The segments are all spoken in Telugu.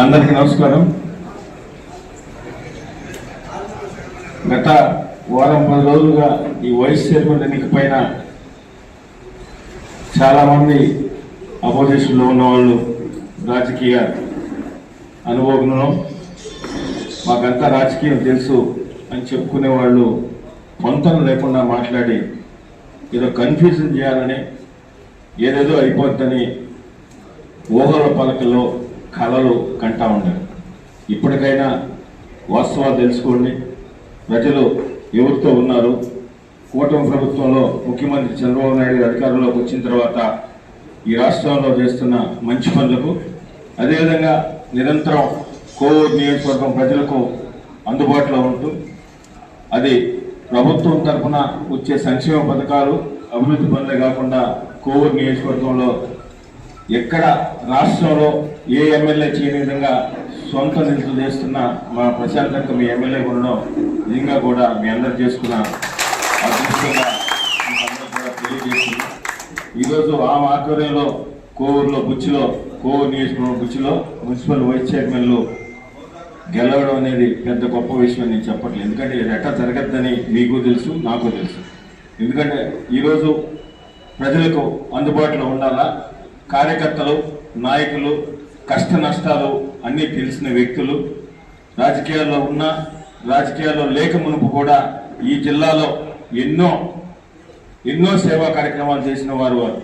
అందరికీ నమస్కారం. గత వారం పది రోజులుగా ఈ వైస్ చైర్మన్ ఎన్నిక పైన చాలామంది అపోజిషన్లో ఉన్న వాళ్ళు రాజకీయ అనుభవజ్ఞులు. మాకంతా రాజకీయం తెలుసు అని చెప్పుకునే వాళ్ళు పొంతన లేకుండా మాట్లాడి ఏదో కన్ఫ్యూజన్ చేయాలని ఏదేదో అయిపోద్దని ఊహల పలకలో కళలు కంటా ఉండారు ఇప్పటికైనా వాస్తవాలు తెలుసుకోండి. ప్రజలు ఎవరితో ఉన్నారు? కూటమి ప్రభుత్వంలో ముఖ్యమంత్రి చంద్రబాబు నాయుడు అధికారంలోకి వచ్చిన తర్వాత ఈ రాష్ట్రంలో చేస్తున్న మంచి పనులకు అదేవిధంగా నిరంతరం కోవిడ్ నియోజకవర్గం ప్రజలకు అందుబాటులో ఉంటూ అది ప్రభుత్వం తరఫున వచ్చే సంక్షేమ పథకాలు అభివృద్ధి పనులే కాకుండా కోవిడ్ నియోజకవర్గంలో ఎక్కడ రాష్ట్రంలో ఏ ఎమ్మెల్యే చేయని విధంగా సొంత నిధులు చేస్తున్న మా ప్రశాంతంగా మీ ఎమ్మెల్యే ఉండడం నిజంగా కూడా మీ అందరు చేసుకున్న అదృష్టంగా ఈరోజు ఆ ఆధ్వర్యంలో కోవూరులో బుచ్చిలో కోవూరు నియోజకవర్గం బుచ్చిలో మున్సిపల్ వైస్ చైర్మన్లు గెలవడం అనేది పెద్ద గొప్ప విషయం నేను చెప్పట్లేదు. ఎందుకంటే ఇది ఎట్లా జరగద్దని మీకు తెలుసు నాకు తెలుసు. ఎందుకంటే ఈరోజు ప్రజలకు అందుబాటులో ఉండాలా? కార్యకర్తలు నాయకులు కష్ట నష్టాలు అన్నీ తెలిసిన వ్యక్తులు. రాజకీయాల్లో ఉన్న రాజకీయాల్లో లేక మునుపు కూడా ఈ జిల్లాలో ఎన్నో ఎన్నో సేవా కార్యక్రమాలు చేసిన వారు వారు.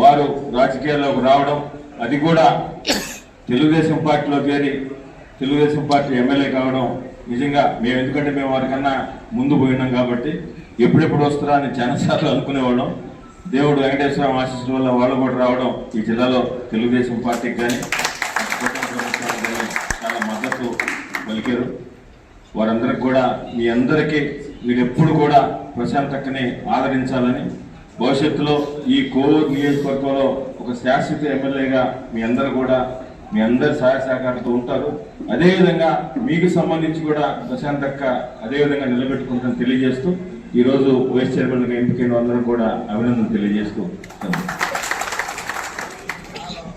వారు రాజకీయాల్లోకి రావడం అది కూడా తెలుగుదేశం పార్టీలో చేరి తెలుగుదేశం పార్టీ ఎమ్మెల్యే కావడం నిజంగా మేము ఎందుకంటే మేము వారికన్నా ముందు పోయినాం కాబట్టి ఎప్పుడెప్పుడు వస్తారా అని జనసార్లు అనుకునేవాళ్ళం. దేవుడు వెంకటేశ్వర ఆశీస్సుల వల్ల వాళ్ళు కూడా రావడం ఈ జిల్లాలో తెలుగుదేశం పార్టీకి కానీ చాలా మద్దతు పలికారు. వారందరికి కూడా మీ అందరికీ మీరు కూడా ప్రశాంతకని ఆదరించాలని భవిష్యత్తులో ఈ కోవూరు నియోజకవర్గంలో ఒక శాశ్వత ఎమ్మెల్యేగా మీ అందరూ కూడా మీ అందరి సహాయ సహకారంతో ఉంటారు. అదేవిధంగా మీకు సంబంధించి కూడా ప్రశాంతక్క అదేవిధంగా నిలబెట్టుకుంటాను తెలియజేస్తూ ఈరోజు వైస్ చైర్మన్గా ఎంపికైన అందరూ కూడా అభినందన తెలియజేస్తూ